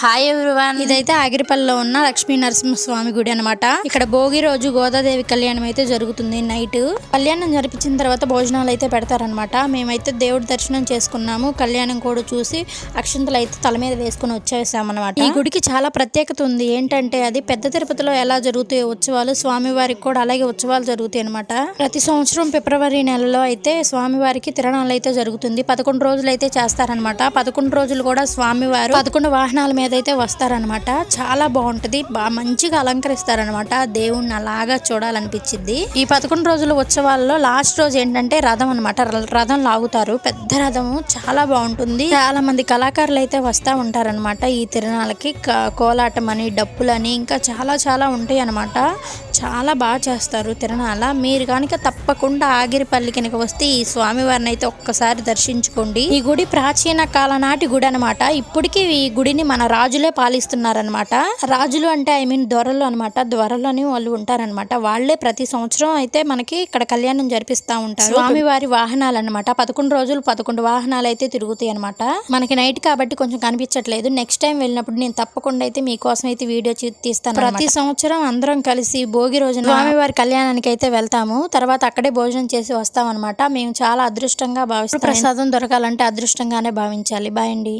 Hi everyone ఇదైతే ఆగిరిపల్లిలో ఉన్న లక్ష్మీ నరసింహస్వామి గుడి అన్నమాట. ఇక్కడ భోగి రోజు గోదాదేవి కళ్యాణం అయితే జరుగుతుంది నైట్. కళ్యాణం జరిపించిన తర్వాత భోజనాలు అయితే పెడతారనమాట మేమైతే దేవుడి దర్శనం చేసుకున్నాము. కళ్యాణం కూడా చూసి అక్షంతలు అయితే తల మీద వేసుకుని వచ్చేసామన్నమాట. ఈ గుడికి చాలా ప్రత్యేకత ఉంది. ఏంటంటే అది పెద్ద తిరుపతిలో ఎలా జరుగుతాయి ఉత్సవాలు స్వామివారికి కూడా అలాగే ఉత్సవాలు జరుగుతాయి అనమాట ప్రతి సంవత్సరం ఫిబ్రవరి నెలలో అయితే స్వామివారికి తిరణాలు అయితే జరుగుతుంది. పదకొండు రోజులు అయితే చేస్తారనమాట పదకొండు రోజులు కూడా స్వామివారు పదకొండు వాహనాల మీద అయితే వస్తారనమాట చాలా బాగుంటది. బాగా మంచిగా అలంకరిస్తారనమాట దేవుణ్ణి అలాగా చూడాలనిపించింది ఈ పదకొండు రోజుల ఉత్సవాల్లో లాస్ట్ రోజు ఏంటంటే రథం అనమాట రథం లాగుతారు. పెద్ద రథము. చాలా బాగుంటుంది. చాలా మంది కళాకారులు అయితే వస్తా ఉంటారనమాట ఈ తిరణాలకి కోలాటం అని డప్పులని ఇంకా చాలా చాలా ఉంటాయి అనమాట చాలా బాగా చేస్తారు తిరణాల మీరు కనుక తప్పకుండా ఆగిరిపల్లి కనుక వస్తే ఈ స్వామివారిని అయితే ఒక్కసారి దర్శించుకోండి. ఈ గుడి ప్రాచీన కాలనాటి గుడి అనమాట ఇప్పటికీ ఈ గుడిని మన రాజులే పాలిస్తున్నారనమాట రాజులు అంటే ఐ మీన్ దొరలు అనమాట దొరలని వాళ్ళు ఉంటారనమాట వాళ్ళే ప్రతి సంవత్సరం అయితే మనకి ఇక్కడ కళ్యాణం జరిపిస్తా ఉంటారు. స్వామివారి వాహనాలు అనమాట పదకొండు రోజులు పదకొండు వాహనాలు అయితే తిరుగుతాయి అనమాట మనకి నైట్ కాబట్టి కొంచెం కనిపించట్లేదు. నెక్స్ట్ టైం వెళ్ళినప్పుడు నేను తప్పకుండా అయితే మీకోసం అయితే వీడియో తీస్తాను ప్రతి సంవత్సరం అందరం కలిసి భోగి రోజున స్వామివారి కళ్యాణానికి అయితే వెళ్తాము. తర్వాత అక్కడే భోజనం చేసి వస్తాం అనమాట మేము చాలా అదృష్టంగా భావిస్తాం. ప్రసాదం దొరకాలంటే అదృష్టంగానే భావించాలి. బాయ్ అండి.